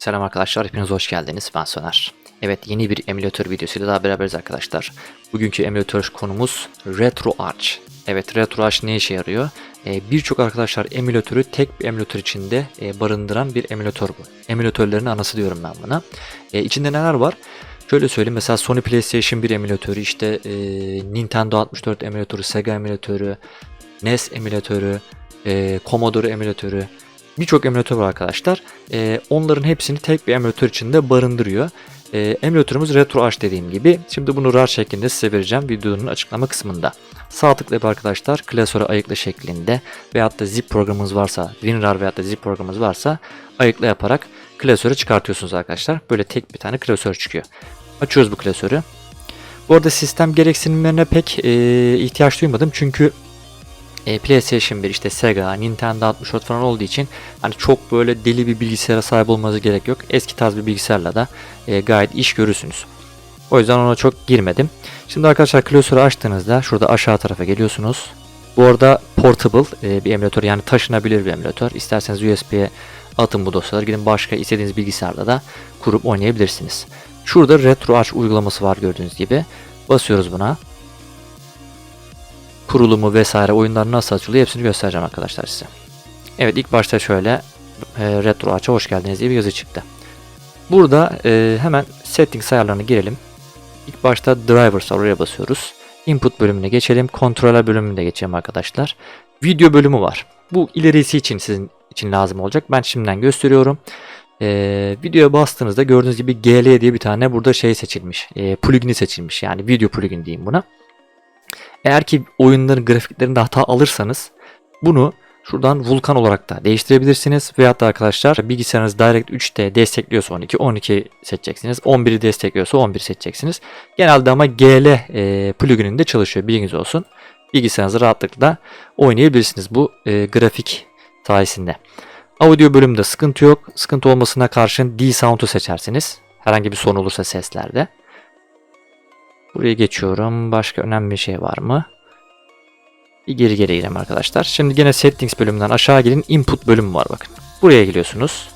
Selam arkadaşlar, hepiniz hoş geldiniz. Ben Soner. Evet, yeni bir emülatör videosuyla daha beraberiz arkadaşlar. Bugünkü emülatör konumuz RetroArch. Evet, RetroArch ne işe yarıyor? Ee, Birçok arkadaşlar emülatörü tek bir emülatör içinde e, barındıran bir emülatör bu. Emülatörlerin anası diyorum ben buna. E, içinde neler var? Şöyle söyleyeyim mesela Sony PlayStation 1 emülatörü, işte e, Nintendo 64 emülatörü, Sega emülatörü, NES emülatörü, e, Commodore emülatörü, birçok emülatör var arkadaşlar. E, onların hepsini tek bir emülatör içinde barındırıyor. E, emülatörümüz RetroArch dediğim gibi. Şimdi bunu RAR şeklinde size vereceğim videonun açıklama kısmında. Sağ tıklayıp arkadaşlar klasöre ayıkla şeklinde veyahut da zip programımız varsa, WinRAR veyahut da zip programımız varsa ayıkla yaparak klasörü çıkartıyorsunuz arkadaşlar. Böyle tek bir tane klasör çıkıyor. Açıyoruz bu klasörü. Bu arada sistem gereksinimlerine pek e, ihtiyaç duymadım çünkü e, PlayStation 1 işte Sega, Nintendo 64 falan olduğu için hani çok böyle deli bir bilgisayara sahip olmanıza gerek yok. Eski tarz bir bilgisayarla da e, gayet iş görürsünüz. O yüzden ona çok girmedim. Şimdi arkadaşlar klasörü açtığınızda şurada aşağı tarafa geliyorsunuz. Bu arada portable e, bir emülatör yani taşınabilir bir emülatör. İsterseniz USB'ye atın bu dosyaları. Gidin başka istediğiniz bilgisayarda da kurup oynayabilirsiniz. Şurada RetroArch uygulaması var gördüğünüz gibi. Basıyoruz buna kurulumu vesaire oyunlar nasıl açılıyor hepsini göstereceğim arkadaşlar size. Evet ilk başta şöyle e, retro aça hoş geldiniz diye bir yazı çıktı. Burada e, hemen settings ayarlarına girelim. İlk başta drivers oraya basıyoruz. Input bölümüne geçelim. Controller bölümüne geçelim arkadaşlar. Video bölümü var. Bu ilerisi için sizin için lazım olacak. Ben şimdiden gösteriyorum. Ee, videoya bastığınızda gördüğünüz gibi GL diye bir tane burada şey seçilmiş. E, plugin'i seçilmiş. Yani video plugin diyeyim buna. Eğer ki oyunların grafiklerinde hata alırsanız bunu şuradan Vulkan olarak da değiştirebilirsiniz. Veyahut da arkadaşlar bilgisayarınız Direct 3'te destekliyorsa 12, 12 seçeceksiniz. 11'i destekliyorsa 11 seçeceksiniz. Genelde ama GL e, plugininde çalışıyor bilginiz olsun. Bilgisayarınızı rahatlıkla oynayabilirsiniz bu e, grafik sayesinde. Audio bölümünde sıkıntı yok. Sıkıntı olmasına karşın D-Sound'u seçersiniz. Herhangi bir sorun olursa seslerde. Buraya geçiyorum. Başka önemli bir şey var mı? Bir geri geri girelim arkadaşlar. Şimdi gene settings bölümünden aşağı gelin. Input bölümü var bakın. Buraya geliyorsunuz.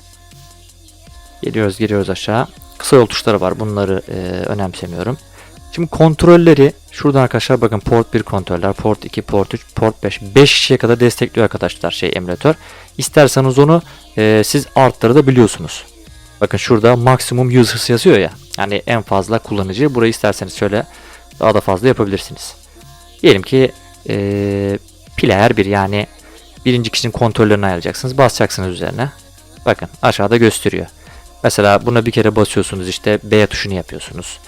Geliyoruz geliyoruz aşağı. Kısa yol tuşları var. Bunları e, önemsemiyorum. Şimdi kontrolleri şuradan arkadaşlar bakın port 1 kontroller, port 2, port 3, port 5. 5 kişiye kadar destekliyor arkadaşlar şey emülatör. İsterseniz onu e, siz arttırabiliyorsunuz. Bakın şurada maksimum users yazıyor ya. Yani en fazla kullanıcı. Burayı isterseniz şöyle daha da fazla yapabilirsiniz. Diyelim ki ee, player bir yani birinci kişinin kontrollerini ayarlayacaksınız. Basacaksınız üzerine. Bakın aşağıda gösteriyor. Mesela buna bir kere basıyorsunuz işte B tuşunu yapıyorsunuz.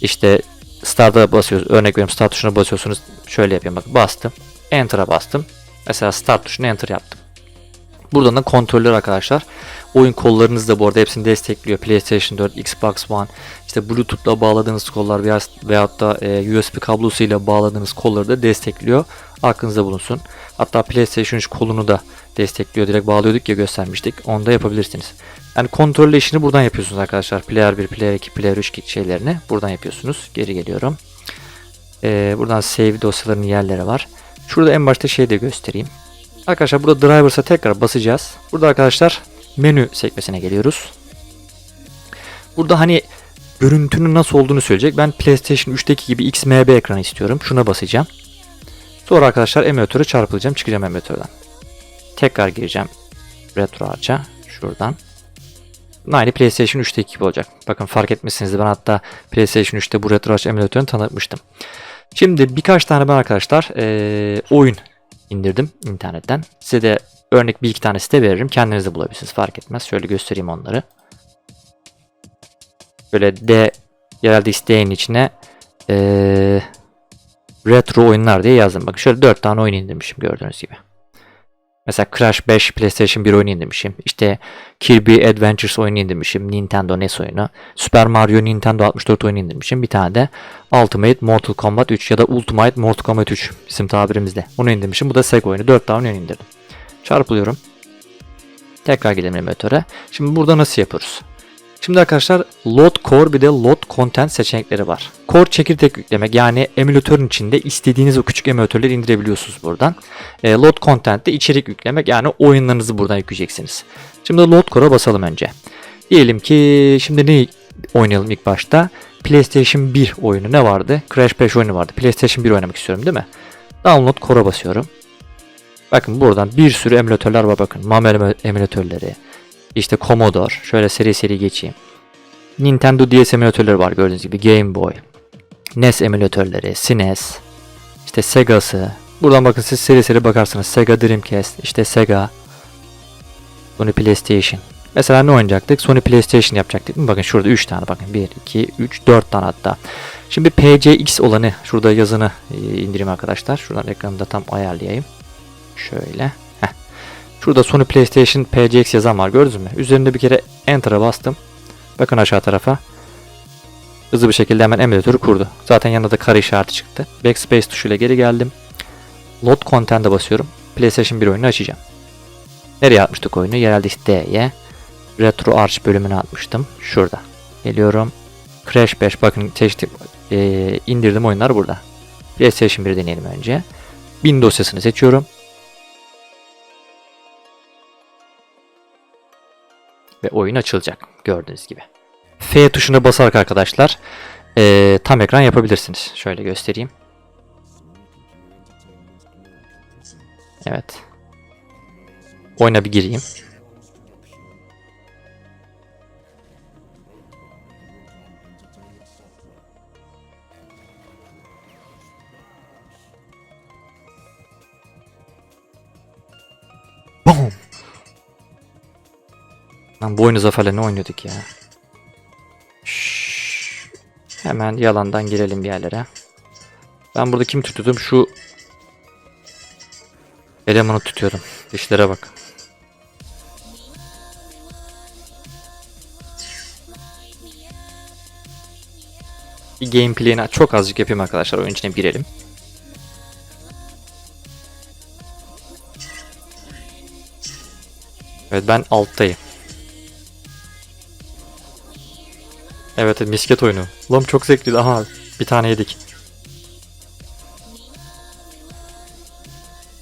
İşte start'a basıyorsunuz. Örnek veriyorum start tuşuna basıyorsunuz. Şöyle yapayım bak bastım. Enter'a bastım. Mesela start tuşuna enter yaptım. Buradan da kontroller arkadaşlar. Oyun kollarınız da bu arada hepsini destekliyor. PlayStation 4, Xbox One, işte Bluetooth'la bağladığınız kollar veya veyahut da e, USB kablosuyla bağladığınız kolları da destekliyor. Aklınızda bulunsun. Hatta PlayStation 3 kolunu da destekliyor. Direkt bağlıyorduk ya göstermiştik. Onu da yapabilirsiniz. Yani kontrol işini buradan yapıyorsunuz arkadaşlar. Player 1, Player 2, Player 3 şeylerini buradan yapıyorsunuz. Geri geliyorum. Ee, buradan save dosyalarının yerleri var. Şurada en başta şey de göstereyim. Arkadaşlar burada drivers'a tekrar basacağız. Burada arkadaşlar menü sekmesine geliyoruz. Burada hani görüntünün nasıl olduğunu söyleyecek. Ben PlayStation 3'teki gibi XMB ekranı istiyorum. Şuna basacağım. Sonra arkadaşlar emülatöre çarpılacağım. Çıkacağım emülatörden. Tekrar gireceğim RetroArch'a. Şuradan. Aynı PlayStation 3'teki gibi olacak. Bakın fark etmişsiniz. Ben hatta PlayStation 3'te bu RetroArch emülatörünü tanıtmıştım. Şimdi birkaç tane ben arkadaşlar ee, oyun indirdim internetten. Size de örnek bir iki tanesi de veririm. Kendiniz de bulabilirsiniz fark etmez. Şöyle göstereyim onları. Böyle D yerelde isteğin içine ee, retro oyunlar diye yazdım. Bakın şöyle 4 tane oyun indirmişim gördüğünüz gibi. Mesela Crash 5 PlayStation 1 oyunu indirmişim. İşte Kirby Adventures oyunu indirmişim. Nintendo NES oyunu. Super Mario Nintendo 64 oyunu indirmişim. Bir tane de Ultimate Mortal Kombat 3 ya da Ultimate Mortal Kombat 3 isim tabirimizde. Bunu indirmişim. Bu da Sega oyunu. 4 tane oyun indirdim. Çarpılıyorum. Tekrar gidelim emülatöre. Şimdi burada nasıl yapıyoruz? Şimdi arkadaşlar load core bir de load content seçenekleri var. Core çekirdek yüklemek yani emülatörün içinde istediğiniz o küçük emülatörleri indirebiliyorsunuz buradan. E, load content de içerik yüklemek yani oyunlarınızı buradan yükleyeceksiniz. Şimdi load core'a basalım önce. Diyelim ki şimdi ne oynayalım ilk başta? PlayStation 1 oyunu ne vardı? Crash 5 oyunu vardı. PlayStation 1 oynamak istiyorum değil mi? Download Core'a basıyorum. Bakın buradan bir sürü emülatörler var bakın. Eme- emülatörleri. İşte Commodore. Şöyle seri seri geçeyim. Nintendo DS emülatörleri var gördüğünüz gibi. Game Boy. NES emülatörleri. SNES. İşte Sega'sı. Buradan bakın siz seri seri bakarsınız. Sega Dreamcast. işte Sega. Sony PlayStation. Mesela ne oynayacaktık? Sony PlayStation yapacaktık. değil? Bakın şurada 3 tane bakın. 1, 2, 3, 4 tane hatta. Şimdi PCX olanı şurada yazını e, indireyim arkadaşlar. Şuradan ekranı da tam ayarlayayım. Şöyle. Heh. Şurada Sony PlayStation PCX yazan var gördünüz mü? Üzerinde bir kere Enter'a bastım. Bakın aşağı tarafa. Hızlı bir şekilde hemen emülatörü kurdu. Zaten yanında da kare işareti çıktı. Backspace tuşuyla geri geldim. Load Content'e basıyorum. PlayStation 1 oyunu açacağım. Nereye atmıştık oyunu? Yerelde işte D'ye. Retro Arch bölümüne atmıştım. Şurada. Geliyorum. Crash 5 bakın çeşitli e, indirdim oyunlar burada. PlayStation 1 deneyelim önce. Bin dosyasını seçiyorum. Ve oyun açılacak gördüğünüz gibi. F tuşuna basarak arkadaşlar e, tam ekran yapabilirsiniz. Şöyle göstereyim. Evet. Oyuna bir gireyim. Lan bu oyunu zaferle ne oynuyorduk ya? Şşş. Hemen yalandan girelim bir yerlere. Ben burada kim tutuyordum? Şu elemanı tutuyordum. Dişlere bak. Bir gameplay'ini çok azıcık yapayım arkadaşlar. Oyun içine girelim. Evet ben alttayım. Evet misket oyunu. Lan çok zevkliydi. Aha bir tane yedik.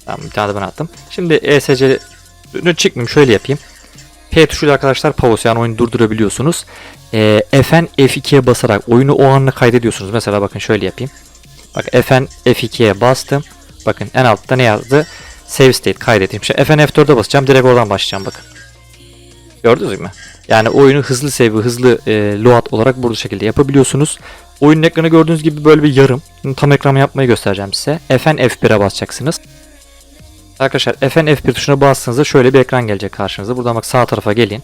Tamam bir tane de ben attım. Şimdi ESC'nin çıkmayayım şöyle yapayım. P tuşuyla arkadaşlar pause yani oyunu durdurabiliyorsunuz. Ee, Fn F2'ye basarak oyunu o anla kaydediyorsunuz. Mesela bakın şöyle yapayım. Bak Fn F2'ye bastım. Bakın en altta ne yazdı? Save state kaydedeyim. Şimdi Fn F4'e basacağım. Direkt oradan başlayacağım bakın. Gördünüz mü? Yani oyunu hızlı save, hızlı e, load olarak bu şekilde yapabiliyorsunuz. Oyunun ekranı gördüğünüz gibi böyle bir yarım. Şimdi tam ekranı yapmayı göstereceğim size. Fn F1'e basacaksınız. Arkadaşlar Fn F1 tuşuna bastığınızda şöyle bir ekran gelecek karşınıza. Buradan bak sağ tarafa gelin.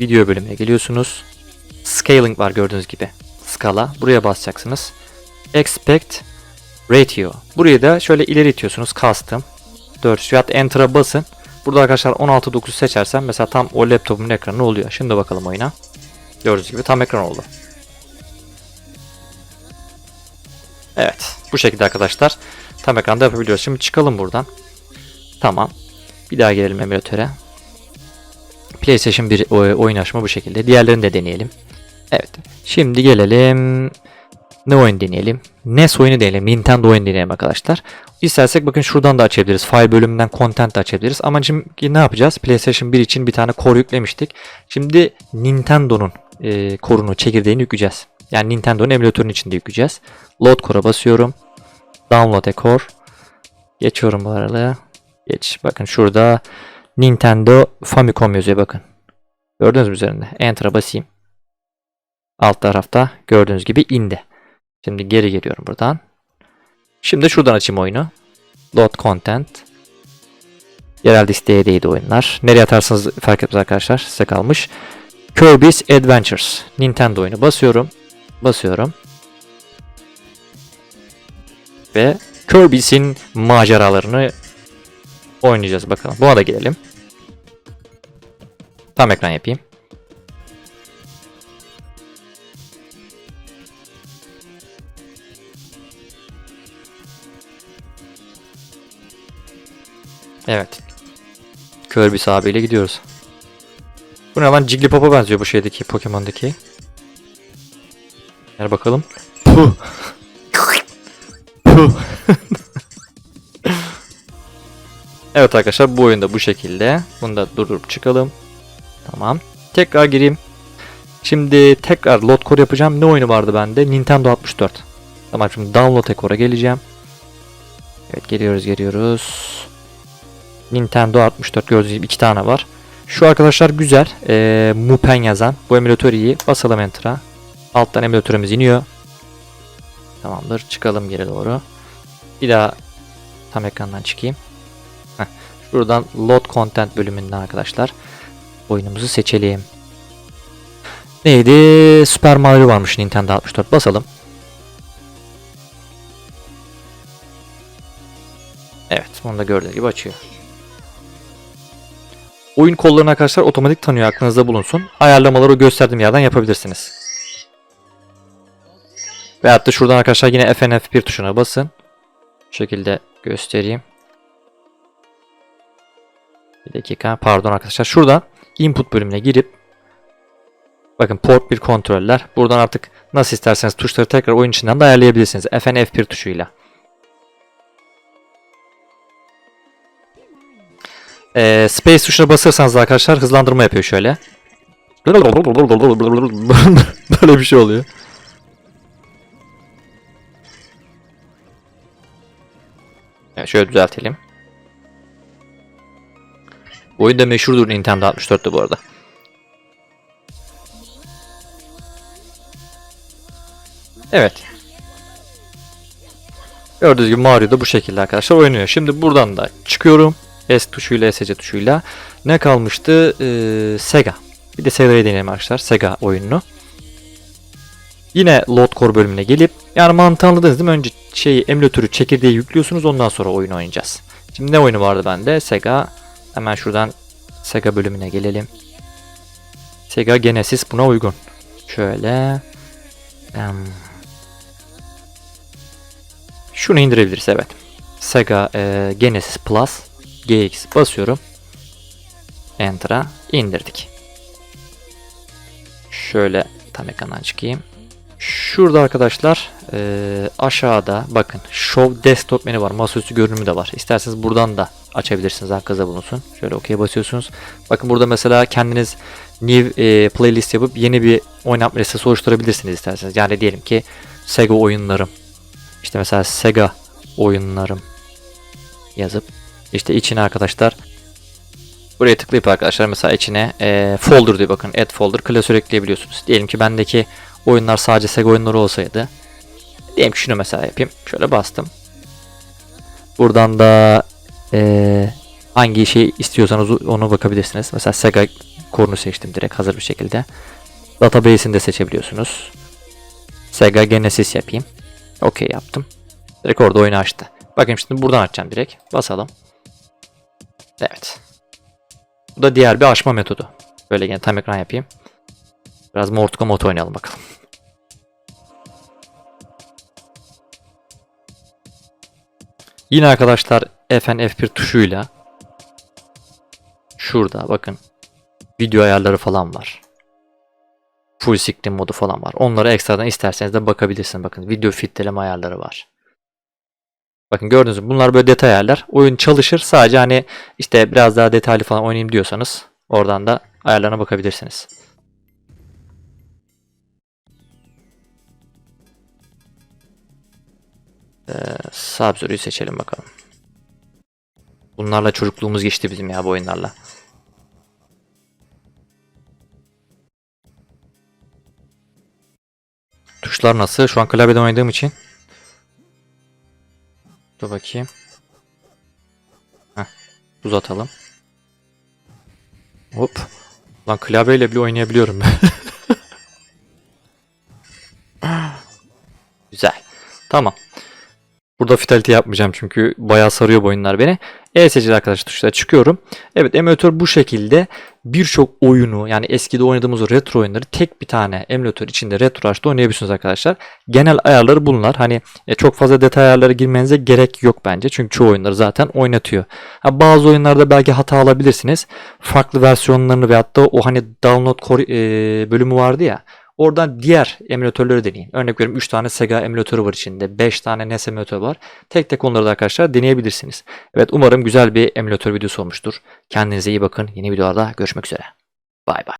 Video bölümüne geliyorsunuz. Scaling var gördüğünüz gibi. Skala. Buraya basacaksınız. Expect Ratio. Burayı da şöyle ileri itiyorsunuz. Custom. 4 ya Enter'a basın. Burada arkadaşlar 16.9 seçersem mesela tam o laptopumun ekranı oluyor. Şimdi bakalım oyuna. Gördüğünüz gibi tam ekran oldu. Evet. Bu şekilde arkadaşlar tam ekranda yapabiliyoruz. Şimdi çıkalım buradan. Tamam. Bir daha gelelim emülatöre. PlayStation 1 oy- oyun açma bu şekilde. Diğerlerini de deneyelim. Evet. Şimdi gelelim. Ne oyun deneyelim? NES oyunu deneyelim. Nintendo oyunu deneyelim arkadaşlar. İstersek bakın şuradan da açabiliriz. File bölümünden content de açabiliriz. Ama şimdi ne yapacağız? PlayStation 1 için bir tane core yüklemiştik. Şimdi Nintendo'nun e, core'unu, çekirdeğini yükleyeceğiz. Yani Nintendo'nun emülatörünün içinde yükleyeceğiz. Load core'a basıyorum. Download a core. Geçiyorum bu aralığı. Geç. Bakın şurada Nintendo Famicom yazıyor bakın. Gördünüz mü üzerinde? Enter'a basayım. Alt tarafta gördüğünüz gibi indi. Şimdi geri geliyorum buradan. Şimdi şuradan açayım oyunu. Load content. Yerel listeye oyunlar. Nereye atarsanız fark etmez arkadaşlar. Size kalmış. Kirby's Adventures. Nintendo oyunu. Basıyorum. Basıyorum. Ve Kirby's'in maceralarını oynayacağız bakalım. Buna da gelelim. Tam ekran yapayım. Evet. Kirby abiyle gidiyoruz. Bu ne lan Jigglypuff'a benziyor bu şeydeki Pokemon'daki. Gel bakalım. Puh. Puh. evet arkadaşlar bu oyunda bu şekilde. Bunu da durdurup çıkalım. Tamam. Tekrar gireyim. Şimdi tekrar load core yapacağım. Ne oyunu vardı bende? Nintendo 64. Tamam şimdi download ecore'a geleceğim. Evet geliyoruz geliyoruz. Nintendo 64 gördüğünüz gibi iki tane var. Şu arkadaşlar güzel. Ee, Mupen yazan. Bu emülatör iyi. Basalım Enter'a. Alttan emülatörümüz iniyor. Tamamdır. Çıkalım geri doğru. Bir daha tam ekrandan çıkayım. Heh. Şuradan Load Content bölümünden arkadaşlar. Oyunumuzu seçelim. Neydi? Super Mario varmış Nintendo 64. Basalım. Evet. Bunu da gördüğünüz gibi açıyor. Oyun kollarını arkadaşlar otomatik tanıyor aklınızda bulunsun. Ayarlamaları gösterdiğim yerden yapabilirsiniz. Veyahut da şuradan arkadaşlar yine FNF1 tuşuna basın. Bu şekilde göstereyim. Bir dakika pardon arkadaşlar. Şuradan input bölümüne girip bakın port 1 kontroller. Buradan artık nasıl isterseniz tuşları tekrar oyun içinden de ayarlayabilirsiniz. FNF1 tuşuyla. Ee, space tuşuna basırsanız da arkadaşlar hızlandırma yapıyor şöyle. Böyle bir şey oluyor. Evet, şöyle düzeltelim. Oyun da meşhurdur Nintendo 64'te bu arada. Evet. Gördüğünüz gibi Mario da bu şekilde arkadaşlar oynuyor. Şimdi buradan da çıkıyorum. S tuşuyla, SC tuşuyla. Ne kalmıştı? Ee, Sega. Bir de Sega'yı deneyelim arkadaşlar. Sega oyununu. Yine load core bölümüne gelip yani mantığı anladınız değil mi? Önce şeyi emülatörü çekirdeği yüklüyorsunuz ondan sonra oyun oynayacağız. Şimdi ne oyunu vardı bende? Sega. Hemen şuradan Sega bölümüne gelelim. Sega Genesis buna uygun. Şöyle. şunu indirebiliriz evet. Sega e, Genesis Plus GX basıyorum. Enter'a indirdik. Şöyle tam ekrandan çıkayım. Şurada arkadaşlar eee, aşağıda bakın Show Desktop menü var. Masaüstü görünümü de var. İsterseniz buradan da açabilirsiniz. Aklınızda bulunsun. Şöyle OK'ye basıyorsunuz. Bakın burada mesela kendiniz new eee, playlist yapıp yeni bir oynatma listesi oluşturabilirsiniz isterseniz. Yani diyelim ki Sega oyunlarım. İşte mesela Sega oyunlarım yazıp işte içine arkadaşlar buraya tıklayıp arkadaşlar mesela içine eee, folder diyor bakın add folder klasör ekleyebiliyorsunuz. Diyelim ki bendeki oyunlar sadece Sega oyunları olsaydı. Diyelim ki şunu mesela yapayım. Şöyle bastım. Buradan da eee, hangi şeyi istiyorsanız onu bakabilirsiniz. Mesela Sega korunu seçtim direkt hazır bir şekilde. Database'ini de seçebiliyorsunuz. Sega Genesis yapayım. Okey yaptım. Direkt orada oyunu açtı. Bakın şimdi buradan açacağım direkt. Basalım. Evet. Bu da diğer bir açma metodu. Böyle yine tam ekran yapayım. Biraz Mortal Kombat oynayalım bakalım. Yine arkadaşlar Fn F1 tuşuyla şurada bakın video ayarları falan var. Full screen modu falan var. Onlara ekstradan isterseniz de bakabilirsiniz. Bakın video filtreleme ayarları var. Bakın gördünüz mü? Bunlar böyle detay ayarlar. Oyun çalışır. Sadece hani işte biraz daha detaylı falan oynayayım diyorsanız oradan da ayarlarına bakabilirsiniz. Ee, Sub-Zero'yu seçelim bakalım. Bunlarla çocukluğumuz geçti bizim ya bu oyunlarla. Tuşlar nasıl? Şu an klavyeden oynadığım için. Dur bakayım. Heh, uzatalım. Hop. Lan klavyeyle bile oynayabiliyorum ben. Güzel. Tamam. Burada fidelity yapmayacağım çünkü bayağı sarıyor bu oyunlar beni. E-seçili arkadaşlar tuşlara çıkıyorum. Evet emülatör bu şekilde birçok oyunu yani eskide oynadığımız retro oyunları tek bir tane emülatör içinde retro açta oynayabilirsiniz arkadaşlar. Genel ayarları bunlar. Hani e, çok fazla detay ayarları girmenize gerek yok bence. Çünkü çoğu oyunları zaten oynatıyor. Ha, bazı oyunlarda belki hata alabilirsiniz. Farklı versiyonlarını veyahut da o hani download e, bölümü vardı ya. Oradan diğer emülatörleri deneyin. Örnek veriyorum 3 tane Sega emülatörü var içinde. 5 tane NES emülatörü var. Tek tek onları da arkadaşlar deneyebilirsiniz. Evet umarım güzel bir emülatör videosu olmuştur. Kendinize iyi bakın. Yeni videolarda görüşmek üzere. Bay bay.